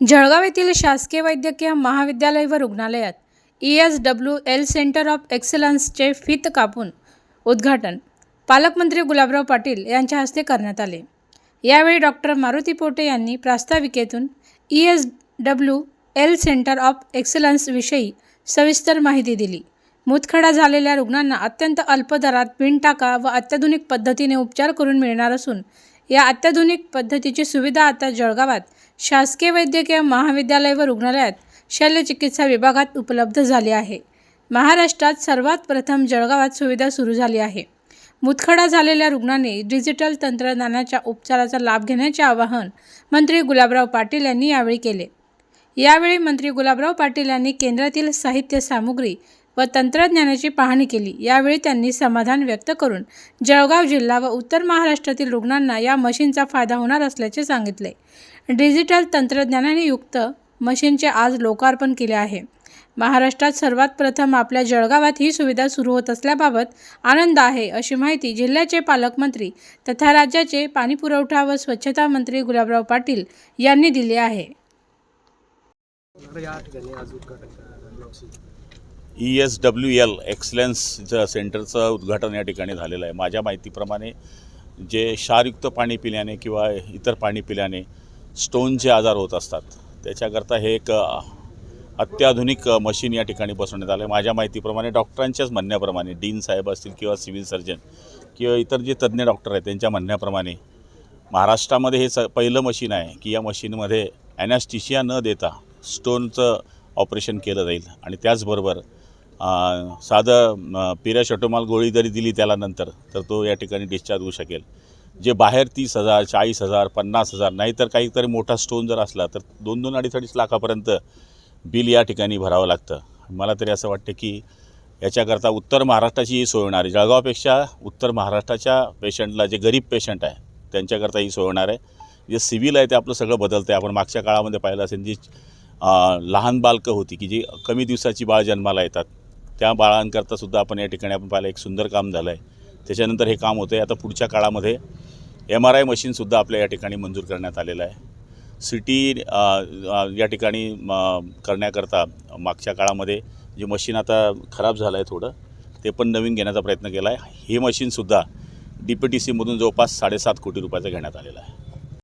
जळगाव येथील शासकीय वैद्यकीय महाविद्यालय व रुग्णालयात E S W L center of एक्सलन्सचे फित कापून उद्घाटन पालकमंत्री गुलाबराव पाटील यांच्या हस्ते करण्यात आले. यावेळी डॉक्टर मारुती पोटे यांनी प्रास्ताविकेतून E S W L center of एक्सलन्सविषयी सविस्तर माहिती दिली. मुतखडा झालेल्या रुग्णांना अत्यंत अल्प दरात टाका व अत्याधुनिक पद्धतीने उपचार करून मिळणार असून या अत्याधुनिक पद्धतीची सुविधा आता जळगावात शासकीय वैद्यकीय महाविद्यालय व रुग्णालयात शल्यचिकित्सा विभागात उपलब्ध झाली आहे. महाराष्ट्रात सर्वात प्रथम जळगावात सुविधा सुरू झाली आहे. मुतखडा झालेल्या रुग्णांनी डिजिटल तंत्रज्ञानाच्या उपचाराचा लाभ घेण्याचे आवाहन मंत्री गुलाबराव पाटील यांनी यावेळी केले. यावेळी मंत्री गुलाबराव पाटील यांनी केंद्रातील साहित्य सामुग्री व तंत्रज्ञानाची पाहणी केली. यावेळी त्यांनी समाधान व्यक्त करून जळगाव जिल्हा व उत्तर महाराष्ट्रातील रुग्णांना या मशीनचा फायदा होणार असल्याचे सांगितले. डिजिटल तंत्रज्ञानाने युक्त मशीनचे आज लोकार्पण केले आहे. महाराष्ट्रात सर्वात प्रथम आपल्या जळगावात ही सुविधा सुरू होत असल्याबाबत आनंद आहे अशी माहिती जिल्ह्याचे पालकमंत्री तथा राज्याचे पाणीपुरवठा व स्वच्छता मंत्री गुलाबराव पाटील यांनी दिली आहे. ई एस डब्ल्यू एल एक्सलन्सचं सेंटरचं उद्घाटन या ठिकाणी झालेलं आहे. माझ्या माहितीप्रमाणे जे क्षारयुक्त पाणी पिल्याने किंवा इतर पाणी पिल्याने स्टोनचे आजार होत असतात त्याच्याकरता हे एक अत्याधुनिक मशीन या ठिकाणी बसवण्यात आलं आहे माझ्या माहितीप्रमाणे डॉक्टरांच्याच म्हणण्याप्रमाणे डीन साहेब असतील किंवा सिव्हिल सर्जन किंवा इतर जे तज्ज्ञ डॉक्टर आहेत त्यांच्या म्हणण्याप्रमाणे महाराष्ट्रामध्ये हे स पहिलं मशीन आहे की या मशीनमध्ये ॲनॅस्टिशिया न देता स्टोनचं ऑपरेशन केलं जाईल. आणि त्याचबरोबर साधं पिरॅशॉटोमॉल गोळी जरी दिली त्याला नंतर तर तो या ठिकाणी डिस्चार्ज होऊ शकेल. जे बाहेर तीस हजार चाळीस हजार पन्नास हजार नाहीतर काहीतरी मोठा स्टोन जर असला तर दोन दोन अडीच अडीच लाखापर्यंत बिल या ठिकाणी भरावं लागतं. मला तरी असं वाटतं की याच्याकरता उत्तर महाराष्ट्राची ही सोय होणार आहे. जळगावपेक्षा उत्तर महाराष्ट्राच्या पेशंटला जे गरीब पेशंट आहे त्यांच्याकरता ही सोय होणार आहे. जे सिव्हिल आहे ते आपलं सगळं बदलतं आहे आपण मागच्या काळामध्ये पाहिलं असेल जी लहान बालकं होती की जी कमी दिवसाची बाळ जन्माला येतात त्या बाळांकरता सुद्धा आपण या ठिकाणी आपण पाहिलं एक सुंदर काम झालं आहे त्याच्यानंतर हे काम होतं आहे आता पुढच्या काळामध्ये एम आर आय मशीनसुद्धा आपल्या या ठिकाणी मंजूर करण्यात आलेलं आहे. सी टी या ठिकाणी म, करण्याकरता मागच्या काळामध्ये जे मशीन आता खराब झालं आहे थोडं ते पण नवीन घेण्याचा प्रयत्न केला आहे हे मशीनसुद्धा डी पी टी सीमधून जवळपास साडेसात कोटी रुपयाचं घेण्यात आलेलं आहे.